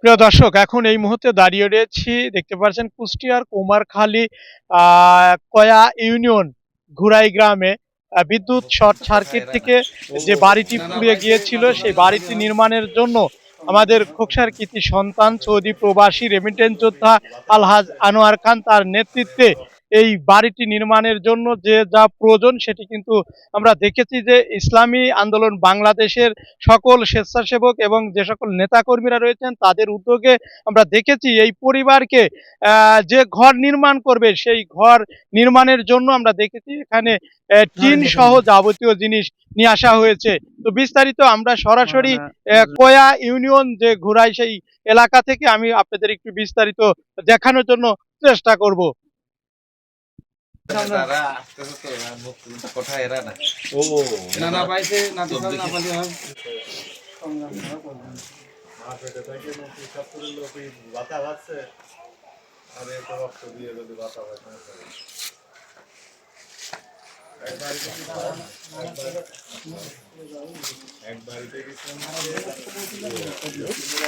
প্রিয় দর্শক, এখন এই মুহূর্তে দাঁড়িয়ে রয়েছি, দেখতে পাচ্ছেন কুষ্টিয়ার কুমারখালী কয়া ইউনিয়ন ঘুরাই গ্রামে। বিদ্যুৎ শর্ট সার্কিট থেকে যে বাড়িটি পুড়ে গিয়েছিল, সেই বাড়িটি নির্মাণের জন্য আমাদের খোকসার কৃতি সন্তান সৌদি প্রবাসী রেমিটেন্স যোদ্ধা আলহাজ আনোয়ার খান তার নেতৃত্বে এই বাড়িটি নির্মাণের জন্য যে যা প্রয়োজন সেটি কিন্তু আমরা দেখেছি যে ইসলামী আন্দোলন বাংলাদেশের সকল স্বেচ্ছাসেবক এবং যে সকল নেতাকর্মীরা রয়েছেন তাদের উদ্যোগে আমরা দেখেছি এই পরিবারকে আহ, যে ঘর নির্মাণ করবে সেই ঘর নির্মাণের জন্য আমরা দেখেছি এখানে টিন সহ যাবতীয় জিনিস নিয়ে আসা হয়েছে। তো বিস্তারিত আমরা সরাসরি কয়া ইউনিয়ন যে ঘুরাই সেই এলাকা থেকে আমি আপনাদের একটু বিস্তারিত দেখানোর জন্য চেষ্টা করব। এক বাড়িতে কি করেন? এক বাড়িতে গেছিলাম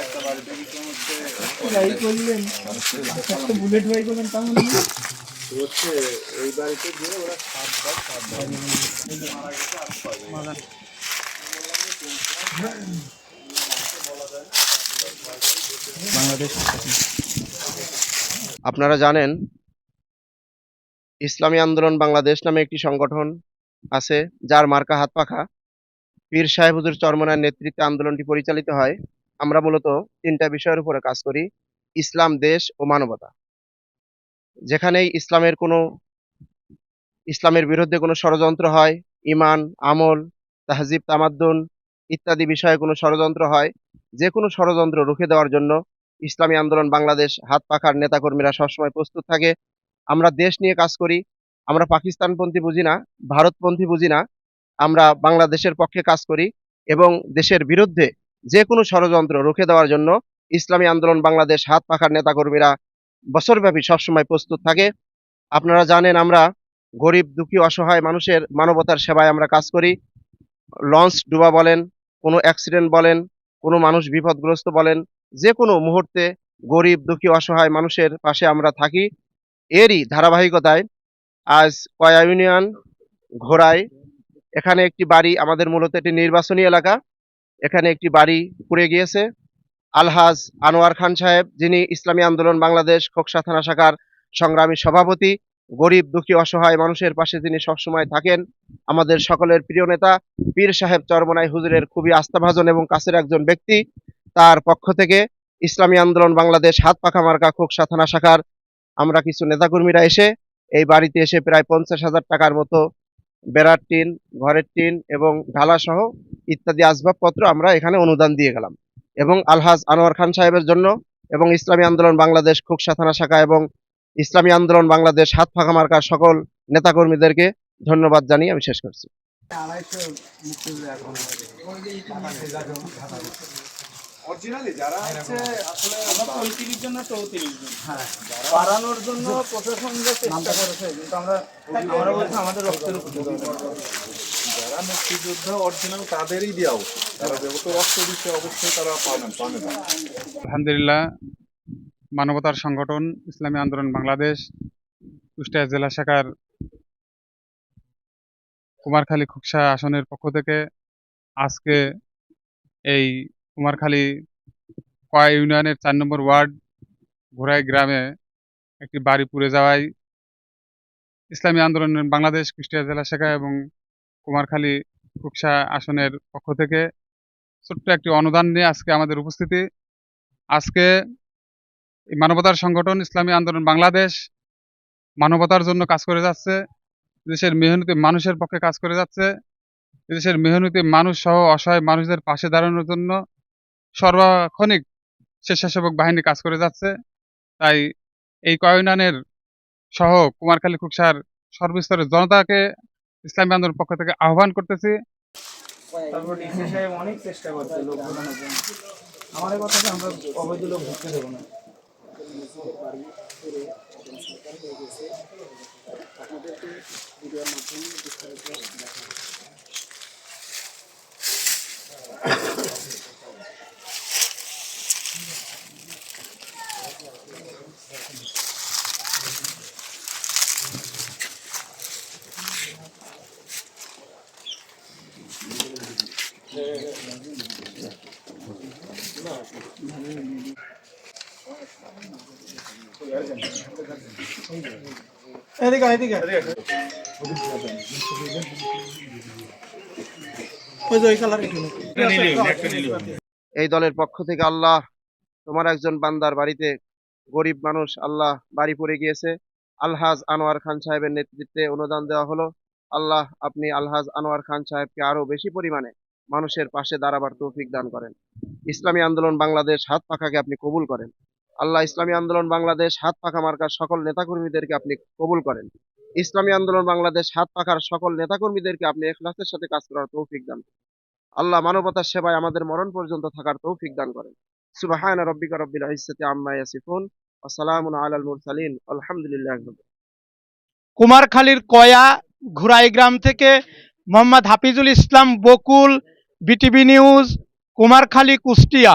একটা বাড়িতে গেছিলাম হচ্ছে হচ্ছে ওই বাড়িতে গিয়ে ওরা সাতবার সাতবার মারা গেছে আর ছয়জন। আপনারা জানেন ইসলামী আন্দোলন বাংলাদেশ নামে একটি সংগঠন আছে যার মার্কা হাত পাখা পীর সাহেব হুজুর চরমনার নেতৃত্বে আন্দোলনটি পরিচালিত হয় আমরা মূলত তিনটা বিষয়ের উপরে কাজ করি ইসলাম দেশ ও মানবতা যেখানেই ইসলামের কোনো, ইসলামের বিরুদ্ধে কোনো ষড়যন্ত্র হয়, ইমান, আমল, তাহজিব, তামাদ্দুন ইত্যাদি বিষয়ে কোনো ষড়যন্ত্র হয় যে কোনো ষড়যন্ত্র রুখে দেওয়ার জন্য ইসলামী আন্দোলন বাংলাদেশ হাত পাখার নেতাকর্মীরা সবসময় প্রস্তুত থাকে। আমরা দেশ নিয়ে কাজ করি, আমরা পাকিস্তানপন্থী বুঝি না, ভারতপন্থী বুঝি না, আমরা বাংলাদেশের পক্ষে কাজ করি এবং দেশের বিরুদ্ধে যে কোনো ষড়যন্ত্র রুখে দেওয়ার জন্য ইসলামী আন্দোলন বাংলাদেশ হাত পাখার নেতাকর্মীরা বছরব্যাপী সবসময় প্রস্তুত থাকে। আপনারা জানেন আমরা গরিব, দুঃখী, অসহায় মানুষের মানবতার সেবায় আমরা কাজ করি। লঞ্চ ডুবা বলেন, কোনো অ্যাক্সিডেন্ট বলেন, কোনো মানুষ বিপদগ্রস্ত বলেন যে কোনো মুহূর্তে গরিব, দুঃখী, অসহায় মানুষের পাশে আমরা থাকি। এরই ধারাবাহিকতায় আজ কয়া ইউনিয়ন ঘোড়ায়, এখানে একটি বাড়ি, আমাদের মূলত একটি নির্বাচনী এলাকা, এখানে একটি বাড়ি পুড়ে গিয়েছে। আলহাজ আনোয়ার খান সাহেব, যিনি ইসলামী আন্দোলন বাংলাদেশ খোকসা থানা শাখার সংগ্রামী সভাপতি, গরিব, দুঃখী, অসহায় মানুষের পাশে তিনি সবসময় থাকেন, আমাদের সকলের প্রিয় নেতা, পীর সাহেব চরমনাই হুজুরের খুবই আস্থাভাজন এবং কাছের একজন ব্যক্তি। তার পক্ষ থেকে ইসলামী আন্দোলন বাংলাদেশ হাত পাখা মার্কা খোকসা থানা শাখার আমরা কিছু নেতাকর্মীরা এসে এই বাড়িতে এসে প্রায় পঞ্চাশ হাজার টাকার মতো বেড়ার টিন, ঘরের টিন এবং ঢালা সহ ইত্যাদি আসবাবপত্র আমরা এখানে অনুদান দিয়ে গেলাম। এবং আলহাজ আনোয়ার খান সাহেবের জন্য এবং ইসলামী আন্দোলন বাংলাদেশ খোকসা থানা শাখা এবং ইসলামী আন্দোলন বাংলাদেশ হাত ফাঁকা মার্কার সকল নেতাকর্মীদেরকে ধন্যবাদ জানিয়ে আমি শেষ করছি। অরিজিনালি যারা হচ্ছে আসলে বাড়ানোর জন্য প্রশাসন যে চেষ্টা করেছে কিন্তু আমরা আমরা বলছি আমাদের রক্তের উপর যারা মুক্তিযুদ্ধ অরিজিনাল তাদেরই দেওয়া উচিত। তারা যেহেতু রক্ত দিচ্ছে, অবশ্যই তারা পাবেন পাবে আলহামদুলিল্লাহ, মানবতার সংগঠন, ইসলামী আন্দোলন বাংলাদেশ, কুষ্টিয়া জেলা শাখার কুমারখালী খুকসা আসনের পক্ষ থেকে আজকে এই কুমারখালী কয়া ইউনিয়নের চার নম্বর ওয়ার্ড ঘোড়াই গ্রামে একটি বাড়ি পুড়ে যাওয়ায় ইসলামী আন্দোলন বাংলাদেশ, কুষ্টিয়া জেলা শাখা এবং কুমারখালী খুকসা আসনের পক্ষ থেকে ছোট্ট একটি অনুদান নিয়ে আজকে আমাদের উপস্থিতি। আজকে মানবতার সংগঠন ইসলামী আন্দোলন বাংলাদেশ মানবতার জন্য কাজ করে যাচ্ছে। দেশের মেহনতি মানুষের পক্ষে কাজ করে যাচ্ছে। দেশের মেহনতি মানুষ সহ অসহায় মানুষদের পাশে দাঁড়ানোর জন্য সর্বক্ষণিক স্বেচ্ছাসেবক বাহিনী কাজ করে যাচ্ছে। তাই এই কয়নানের সহ কুমারখালী খুকসার সর্বস্তরের জনতাকে ইসলামী আন্দোলনের পক্ষ থেকে আহ্বান করতেছি। তারপর ডিসি অনেক চেষ্টা করছে লোক আমরা এই দলের পক্ষ থেকে আল্লাহ, তোমার একজন বান্দার বাড়িতে গরিব মানুষ আল্লাহ বাড়ি পড়ে গিয়েছে। আলহাজ আনোয়ার খান সাহেবের নেতৃত্বে অনুদান দেওয়া হলো। আল্লাহ, আপনি আলহাজ আনোয়ার খান সাহেবকে আরও বেশি পরিমাণে মানুষের পাশে দাঁড়াবার তৌফিক দান করেন। ইসলামী আন্দোলন বাংলাদেশ হাত পাখাকে আপনি কবুল করেন। আল্লাহ ইসলামী আন্দোলন বাংলাদেশ হাত পাখা মার্কার সকল নেতাকর্মীদেরকে আপনি কবুল করেন। ইসলামী আন্দোলন বাংলাদেশ হাত পাখার সকল নেতাকর্মীদেরকে আপনি এখলাসের সাথে কাজ করার তৌফিক দান করেন। আল্লাহ মানবতার সেবায় আমাদের মরণ পর্যন্ত থাকার তৌফিক দান করেন। সুবহান রব্বিকা রব্বিল ইজ্জাতি আম্মা ইয়াসিফুন, ওয়া সালামুন আলাল মুরসালিন, আলহামদুলিল্লাহ কুমারখালীর কয়া ঘুরাই গ্রাম থেকে মোহাম্মদ হাফিজুল ইসলাম বকুল বিটিভি নিউজ কুমারখালী কুষ্টিয়া।